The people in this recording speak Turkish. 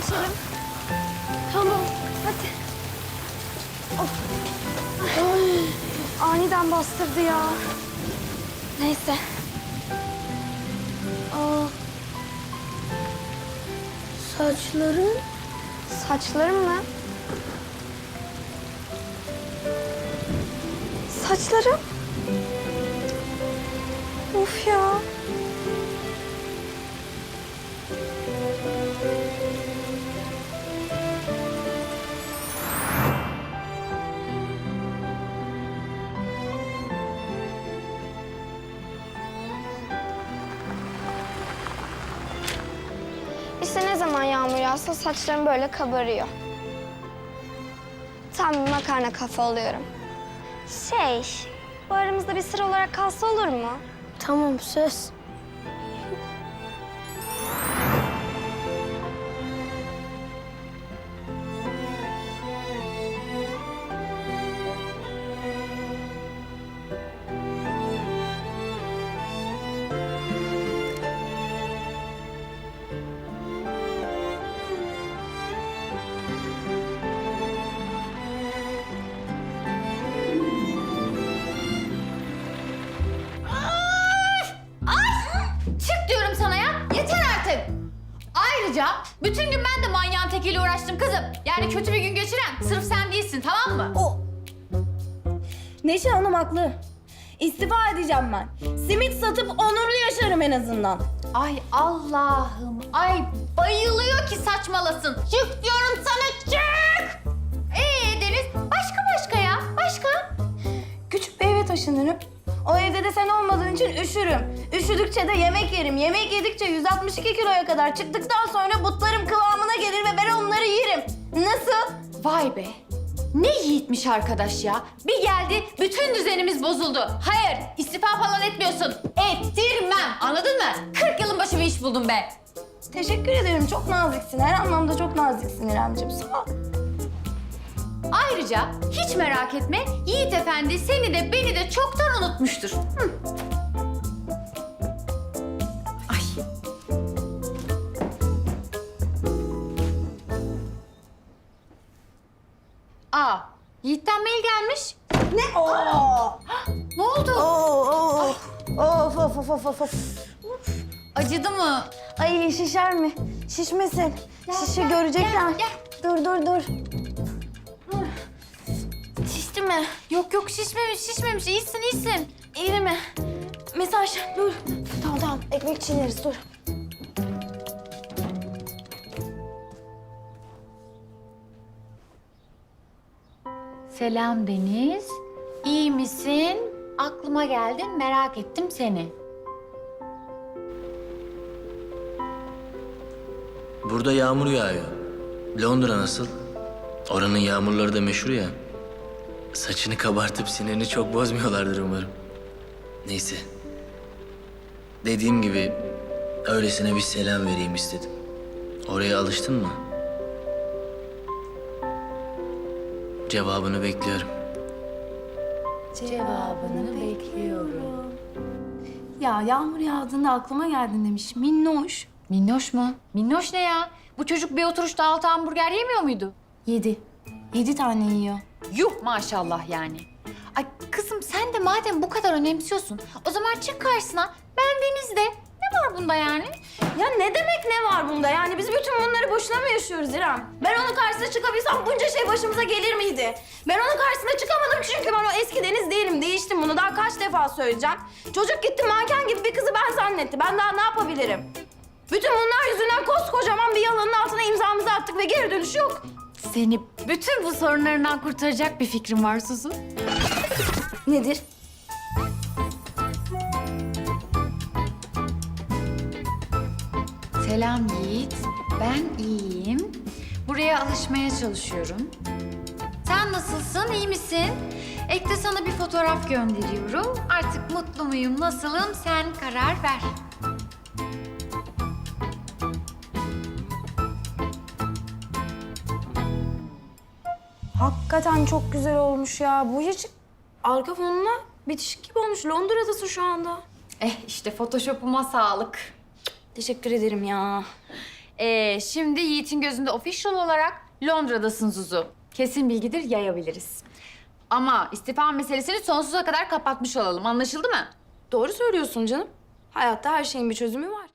geçelim. Tamam. Hadi. Of. Ay, aniden bastırdı ya. Neyse. Aa. Saçların? Saçlarım mı? Saçlarım? Of ya. İşte ne zaman yağmur yağsa saçlarım böyle kabarıyor. Tam bir makarna kafa oluyorum. Şey, bu aramızda bir sır olarak kalsa olur mu? Tamam, söz. Bütün gün ben de manyağın tekiyle uğraştım kızım. Yani kötü bir gün geçiren sırf sen değilsin tamam mı? O... Neşe Hanım haklı. İstifa edeceğim ben. Simit satıp onurlu yaşarım en azından. Ay Allah'ım. Ay bayılıyor ki saçmalasın. Çık diyorum sana çık. Ee Deniz başka başka ya başka. Küçük bir eve taşınırım. O evde de sen olmadığın için üşürüm. Üşüdükçe de yemek yerim. Yemek yedikçe 162 kiloya kadar çıktıktan sonra butlarım kıvamına gelir ve ben onları yerim. Nasıl? Vay be. Ne yiğitmiş arkadaş ya. Bir geldi bütün düzenimiz bozuldu. Hayır istifa falan etmiyorsun. Ettirmem anladın mı? 40 yılın başı bir iş buldum be. Teşekkür ederim. Çok naziksin. Her anlamda çok naziksin İremciğim. Sağ ol. Ayrıca hiç merak etme Yiğit Efendi seni de beni de çoktan unutmuştur. Hı. Ay. Aa, Yiğit'ten mail gelmiş. Ne? Oo! Ne oldu? Oo, oo. Of of of of of. Acıdı mı? Ay şişer mi? Şişmesin. Şişi görecekler. gel, Dur dur dur. Mi? Yok yok şişmemiş şişmemiş iyisin iyisin. İyi mi? Mesaj dur. Tamam tamam ekmek çiğneriz dur. Selam Deniz. İyi misin? Aklıma geldin merak ettim seni. Burada yağmur yağıyor. Londra nasıl? Oranın yağmurları da meşhur ya. Saçını kabartıp sinirini çok bozmuyorlardır umarım. Neyse. Dediğim gibi öylesine bir selam vereyim istedim. Oraya alıştın mı? Cevabını bekliyorum. Cevabını bekliyorum. Ya yağmur yağdığında aklıma geldin demiş. Minnoş. Minnoş mu? Minnoş ne ya? Bu çocuk bir oturuşta altı hamburger yemiyor muydu? Yedi. Yedi tane yiyor. Yuh maşallah yani. Ay kızım sen de madem bu kadar önemsiyorsun o zaman çık karşısına ben Deniz'de. Ne var bunda yani? Ya ne demek ne var bunda? Yani biz bütün bunları boşuna mı yaşıyoruz İrem? Ben onun karşısına çıkabilsem bunca şey başımıza gelir miydi? Ben onun karşısına çıkamadım çünkü ben o eski Deniz değilim. Değiştim bunu daha kaç defa söyleyeceğim. Çocuk gitti manken gibi bir kızı ben zannetti. Ben daha ne yapabilirim? Bütün bunlar yüzünden koskocaman bir yalanın altına imzamızı attık ve geri dönüş yok. Seni bütün bu sorunlarından kurtaracak bir fikrim var Suzu. Nedir? Selam Yiğit. Ben iyiyim. Buraya alışmaya çalışıyorum. Sen nasılsın? iyi misin? Ekte sana bir fotoğraf gönderiyorum. Artık mutlu muyum, nasılım? Sen karar ver. Hakikaten çok güzel olmuş ya. Bu hiç arka fonuna bitişik gibi olmuş. Londra'dasın şu anda. Eh işte Photoshop'uma sağlık. Teşekkür ederim ya. Ee, şimdi Yiğit'in gözünde official olarak Londra'dasın Zuzu. Kesin bilgidir yayabiliriz. Ama istifa meselesini sonsuza kadar kapatmış olalım. Anlaşıldı mı? Doğru söylüyorsun canım. Hayatta her şeyin bir çözümü var.